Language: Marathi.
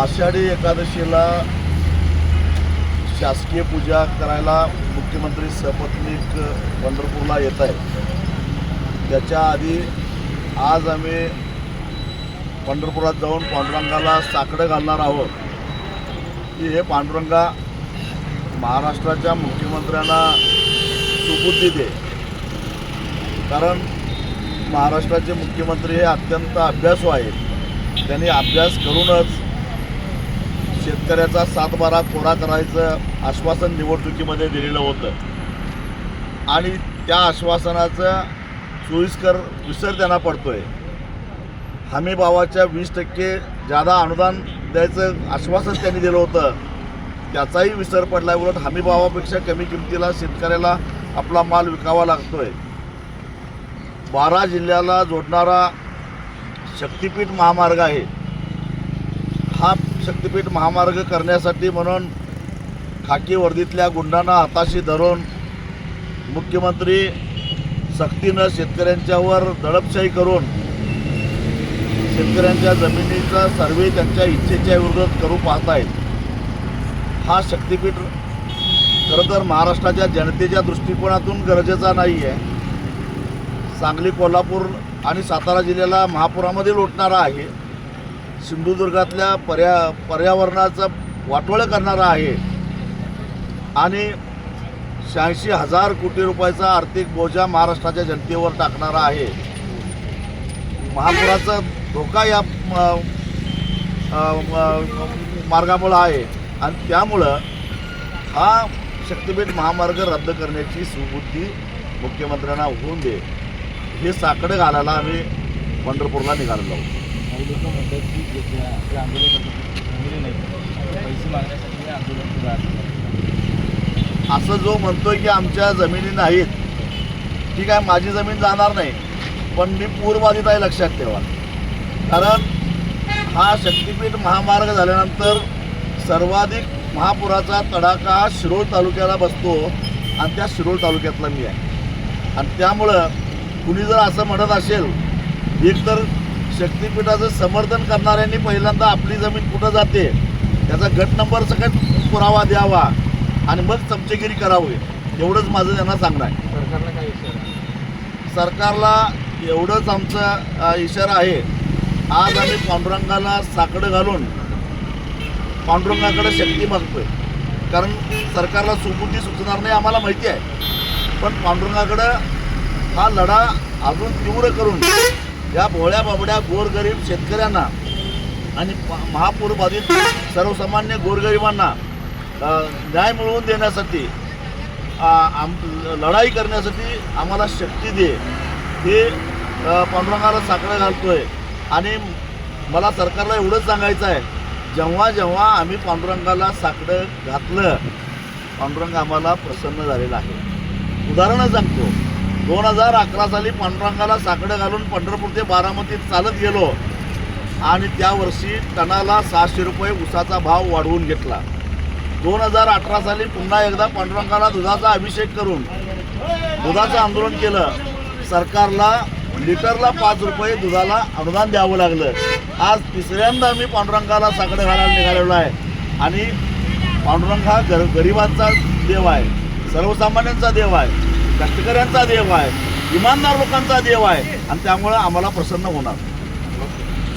आषाढी एकादशीला शासकीय पूजा करायला मुख्यमंत्री सपत्नीक पंढरपूरला येत आहे त्याच्या आधी आज आम्ही पंढरपुरात जाऊन पांडुरंगाला साकडं घालणार आहोत. की हे पांडुरंगा महाराष्ट्राच्या मुख्यमंत्र्यांना सुबुद्धी दे. कारण महाराष्ट्राचे मुख्यमंत्री हे अत्यंत अभ्यासू आहेत. त्यांनी अभ्यास करूनच शेतकऱ्याचा सातबारा कोरा करायचं आश्वासन निवडणुकीमध्ये दिलेलं होतं. आणि त्या आश्वासनाचं सोयीस्कर विसर त्यांना पडतोय. हमी भावाच्या वीस टक्के जादा अनुदान द्यायचं आश्वासन त्यांनी दिलं होतं. त्याचाही विसर पडला उलट हमी भावापेक्षा कमी किमतीला शेतकऱ्याला आपला माल विकावा लागतोय. बारा जिल्ह्याला जोडणारा शक्तिपीठ महामार्ग आहे. हा शक्तिपीठ महामार्ग करण्यासाठी म्हणून खाकी वर्दीतल्या गुंडांना हाताशी धरून मुख्यमंत्री सक्तीनं शेतकऱ्यांच्यावर दडपशाही करून शेतकऱ्यांच्या जमिनीचा सर्वे त्यांच्या इच्छेच्या विरोधात करू पाहत आहेत हा शक्तिपीठ खरं तर महाराष्ट्राच्या जनतेच्या दृष्टिकोनातून गरजेचा नाही आहे सांगली कोल्हापूर आणि सातारा जिल्ह्याला महापुरामध्ये लोटणारा आहे. सिंधुदुर्गातल्या पर्या पर्यावरणाचं वाटोळं करणारा आहे. आणि शहाऐंशी हजार कोटी रुपयाचा आर्थिक बोजा महाराष्ट्राच्या जनतेवर टाकणारा आहे. महापुराचा धोका या मार्गामुळं आहे. आणि त्यामुळं हा शक्तिपीठ महामार्ग रद्द करण्याची सुबुद्धी मुख्यमंत्र्यांना होऊन दे. हे साकडं घालायला आम्ही पंढरपूरला निघालेलो आहोत. काही लोक म्हणतात की जे आंदोलन करतात नाही पैसे मागण्यासाठी आंदोलन सुरू आहे. असं जो म्हणतोय की आमच्या जमिनी नाहीत ठीक आहे माझी जमीन जाणार नाही पण मी पूरबाधित आहे लक्षात ठेवा. कारण हा शक्तिपीठ महामार्ग झाल्यानंतर सर्वाधिक महापुराचा तडाखा शिरोळ तालुक्याला बसतो आणि त्या शिरोळ तालुक्यातला मी आहे. आणि त्यामुळं कुणी जर असं म्हणत असेल एक तर शक्तिपीठाचं समर्थन करणाऱ्यांनी पहिल्यांदा आपली जमीन कुठं जाते त्याचा गट नंबर सकट पुरावा द्यावा आणि मग चमचेगिरी करावी. एवढंच माझं त्यांना सांगणं आहे. सरकारला काय इशारा सरकारला एवढंच आमचा इशारा आहे. आज आम्ही पांडुरंगाला साकडं घालून पांडुरंगाकडे शक्ती मागतोय. कारण सरकारला सुबुद्धी सुचणार नाही आम्हाला माहिती आहे. पण पांडुरंगाकडं हा लढा अजून तीव्र करून या भोळ्या बाबड्या गोरगरीब शेतकऱ्यांना आणि महापूर बाधित सर्वसामान्य गोरगरिबांना न्याय मिळवून देण्यासाठी आम लढाई करण्यासाठी आम्हाला शक्ती दे. हे अ, पांडुरंगाला साकडं घालतोय. आणि मला सरकारला एवढंच सांगायचं आहे जेव्हा जेव्हा आम्ही पांडुरंगाला साकडं घातलं पांडुरंग आम्हाला प्रसन्न झालेला आहे. उदाहरणं सांगतो. दोन हजार अकरा साली पांडुरंगाला साकडं घालून पंढरपूर ते बारामतीत चालत गेलो. आणि त्या वर्षी टनाला सहाशे रुपये उसाचा भाव वाढवून घेतला. दोन हजार अठरा साली पुन्हा एकदा पांडुरंगाला दुधाचा अभिषेक करून दुधाचं आंदोलन केलं. सरकारला लिटरला पाच रुपये दुधाला अनुदान द्यावं लागलं. आज तिसऱ्यांदा मी पांडुरंगाला साकडं घालायला निघालेलो आहे. आणि पांडुरंग हा गर गरिबांचा देव आहे. सर्वसामान्यांचा देव आहे. कष्टकऱ्यांचा देव आहे इमानदार लोकांचा देव आहे. आणि त्यामुळं आम्हाला प्रसन्न होणार.